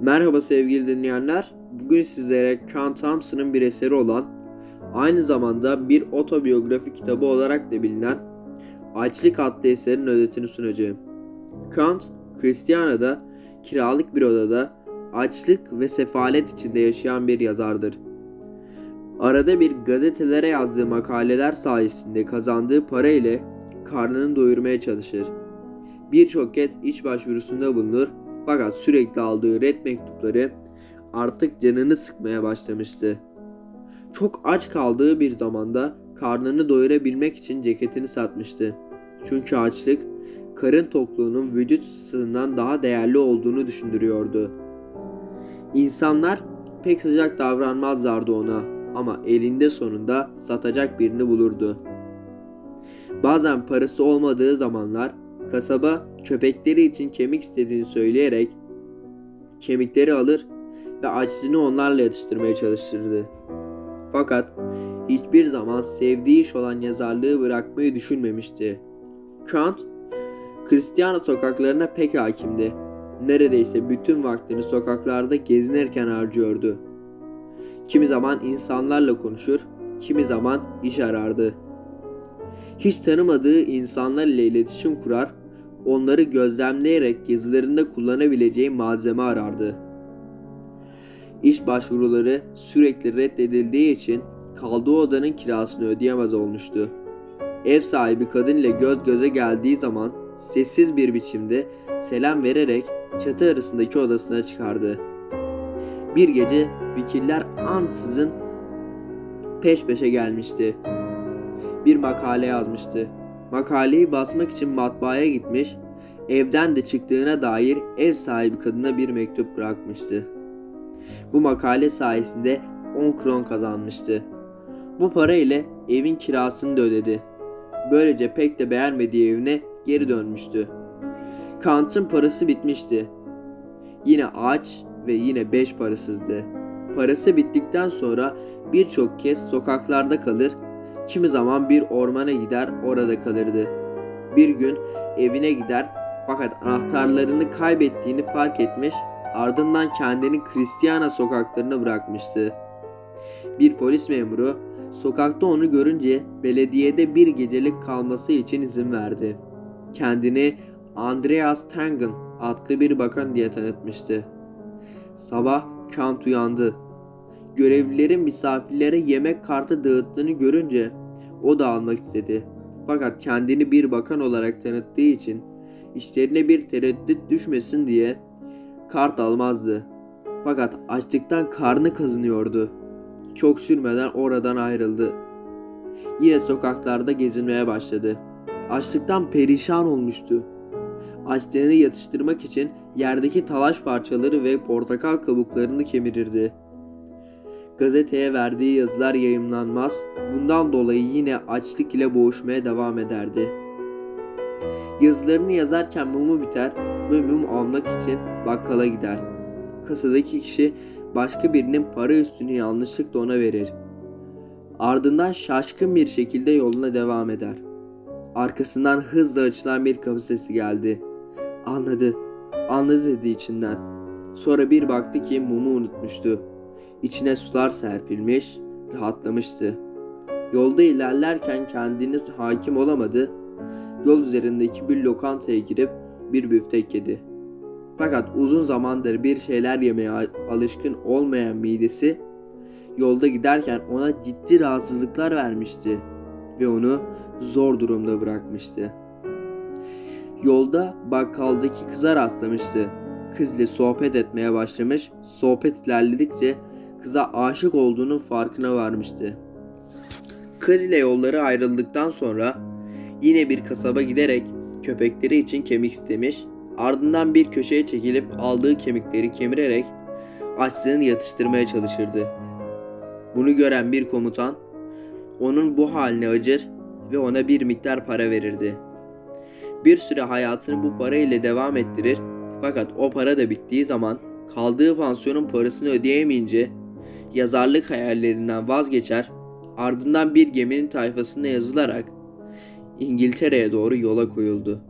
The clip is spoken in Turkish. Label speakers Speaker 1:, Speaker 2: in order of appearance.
Speaker 1: Merhaba sevgili dinleyenler. Bugün sizlere Ken Thompson'ın bir eseri olan, aynı zamanda bir otobiyografi kitabı olarak da bilinen Açlık adlı eserin özetini sunacağım. Kant, Christiana'da kiralık bir odada açlık ve sefalet içinde yaşayan bir yazardır. Arada bir gazetelere yazdığı makaleler sayesinde kazandığı para ile karnını doyurmaya çalışır. Birçok kez iş başvurusunda bulunur fakat sürekli aldığı red mektupları artık canını sıkmaya başlamıştı. Çok aç kaldığı bir zamanda karnını doyurabilmek için ceketini satmıştı. Çünkü açlık karın tokluğunun vücut ısısından daha değerli olduğunu düşündürüyordu. İnsanlar pek sıcak davranmazlardı ona ama elinde sonunda satacak birini bulurdu. Bazen parası olmadığı zamanlar kasaba köpekleri için kemik istediğini söyleyerek kemikleri alır ve açlığını onlarla yatıştırmaya çalışırdı. Fakat hiçbir zaman sevdiği iş olan yazarlığı bırakmayı düşünmemişti. Kant, Hristiyan sokaklarına pek hakimdi. Neredeyse bütün vaktini sokaklarda gezinirken harcıyordu. Kimi zaman insanlarla konuşur, kimi zaman iş arardı. Hiç tanımadığı insanlar ile iletişim kurar, onları gözlemleyerek yazılarında kullanabileceği malzeme arardı. İş başvuruları sürekli reddedildiği için kaldığı odanın kirasını ödeyemez olmuştu. Ev sahibi kadın ile göz göze geldiği zaman sessiz bir biçimde selam vererek çatı arasındaki odasına çıkardı. Bir gece fikirler ansızın peş peşe gelmişti. Bir makale yazmıştı. Makaleyi basmak için matbaaya gitmiş, evden de çıktığına dair ev sahibi kadına bir mektup bırakmıştı. Bu makale sayesinde 10 kron kazanmıştı. Bu para ile evin kirasını da ödedi. Böylece pek de beğenmediği evine geri dönmüştü. Kant'ın parası bitmişti. Yine aç ve yine beş parasızdı. Parası bittikten sonra birçok kez sokaklarda kalır, kimi zaman bir ormana gider orada kalırdı. Bir gün evine gider fakat anahtarlarını kaybettiğini fark etmiş, ardından kendini Kristiyana sokaklarına bırakmıştı. Bir polis memuru sokakta onu görünce belediyede bir gecelik kalması için izin verdi. Kendini Andreas Tangen adlı bir bakan diye tanıtmıştı. Sabah Kant uyandı. Görevlilerin misafirlere yemek kartı dağıttığını görünce o da almak istedi. Fakat kendini bir bakan olarak tanıttığı için işlerine bir tereddüt düşmesin diye kart almazdı. Fakat açlıktan karnı kazınıyordu. Çok sürmeden oradan ayrıldı. Yine sokaklarda gezinmeye başladı. Açlıktan perişan olmuştu. Açlığını yatıştırmak için yerdeki talaş parçaları ve portakal kabuklarını kemirirdi. Gazeteye verdiği yazılar yayımlanmaz, bundan dolayı yine açlık ile boğuşmaya devam ederdi. Yazılarını yazarken mumu biter ve mum almak için bakkala gider. Kasadaki kişi başka birinin para üstünü yanlışlıkla ona verir. Ardından şaşkın bir şekilde yoluna devam eder. Arkasından hızla açılan bir kapı sesi geldi. Anladı, anladı dedi içinden. Sonra bir baktı ki mumu unutmuştu. İçine sular serpilmiş, rahatlamıştı. Yolda ilerlerken kendini hakim olamadı. Yol üzerindeki bir lokantaya girip bir büftek yedi. Fakat uzun zamandır bir şeyler yemeye alışkın olmayan midesi yolda giderken ona ciddi rahatsızlıklar vermişti ve onu zor durumda bırakmıştı. Yolda bakkaldaki kıza rastlamıştı. Kız ile sohbet etmeye başlamış. Sohbet ilerledikçe kıza aşık olduğunun farkına varmıştı. Kız ile yolları ayrıldıktan sonra yine bir kasaba giderek köpekleri için kemik istemiş. Ardından bir köşeye çekilip aldığı kemikleri kemirerek açlığını yatıştırmaya çalışırdı. Bunu gören bir komutan onun bu haline acır ve ona bir miktar para verirdi. Bir süre hayatını bu para ile devam ettirir fakat o para da bittiği zaman kaldığı pansiyonun parasını ödeyemeyince yazarlık hayallerinden vazgeçer ardından bir geminin tayfasına yazılarak İngiltere'ye doğru yola koyuldu.